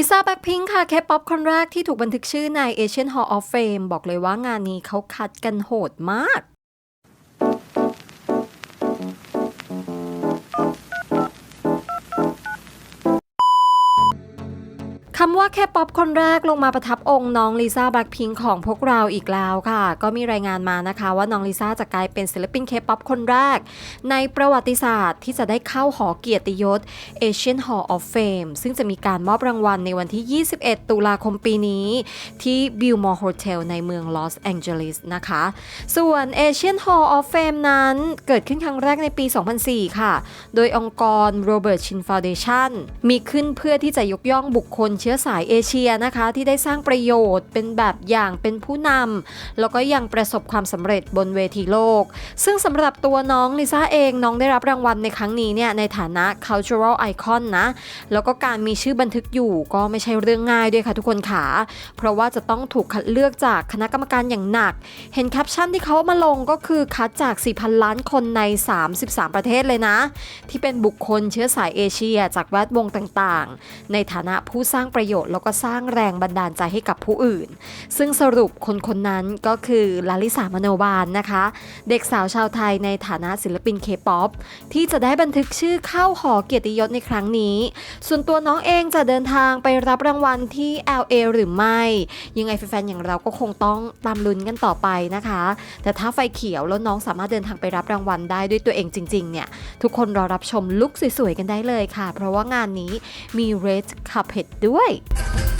ลิซ่าแบ็คพิงค่ะแคป๊อปคนแรกที่ถูกบันทึกชื่อใน Asian Hall of Fame บอกเลยว่างานนี้เขาคัดกันโหดมาก คำว่าแค่ป๊อปคนแรกลงมาประทับองค์น้องลิซ่าแบล็คพิงของพวกเราอีกแล้วค่ะ ก็มีรายงานมานะคะว่าน้องลิซ่าจะกลายเป็นศิลปินเคป๊อปคนแรก ในประวัติศาสตร์ที่จะได้เข้าหอเกียรติยศ Asian Hall of Fame ซึ่งจะมีการมอบรางวัลในวันที่ 21 ตุลาคมปีนี้ ที่ Biltmore Hotel ในเมืองลอสแองเจลิสนะคะ ส่วน Asian Hall of Fame นั้นเกิดขึ้นครั้งแรกในปี 2004 ค่ะ โดยองค์กร Robert Chin Foundation มีขึ้นเพื่อที่จะยกย่องบุคคลเชื้อสายเอเชียนะคะ ที่ได้สร้างประโยชน์เป็นแบบอย่างเป็นผู้นำแล้วก็ยังประสบความสำเร็จบนเวทีโลก ซึ่งสำหรับตัวน้องลิซ่าเองน้องได้รับรางวัลในครั้งนี้เนี่ยในฐานะ cultural icon นะ แล้วก็การมีชื่อบันทึกอยู่ก็ไม่ใช่เรื่องง่ายด้วยค่ะทุกคนค่ะเพราะว่าจะต้องถูกคัดเลือกจากคณะกรรมการอย่างหนัก เห็นแคปชั่นที่เขามาลงก็คือคัดจาก 4,000 ล้านคนใน 33 ประเทศเลยนะ ที่เป็นบุคคลเชื้อสายเอเชียจากแวดวงต่างๆ ในฐานะผู้สร้างประโยชน์ แล้วก็สร้างแรงบันดาลใจให้กับผู้อื่น ซึ่งสรุปคนคนนั้นก็คือลาลิสามโนบาลนะคะ เด็กสาวชาวไทยในฐานะศิลปินเคป๊อปที่จะได้บันทึกชื่อเข้าหอเกียรติยศในครั้งนี้ ส่วนตัวน้องเองจะเดินทางไปรับรางวัลที่ LA หรือไม่ ยังไงแฟนๆอย่างเราก็คงต้องตามลุ้นกันต่อไปนะคะ แต่ถ้าไฟเขียวแล้วน้องสามารถเดินทางไปรับรางวัลได้ด้วยตัวเองจริงๆเนี่ยทุกคนรอรับชมลุคสวยๆกันได้เลยค่ะ เพราะว่างานนี้มี Red Carpet ด้วย day.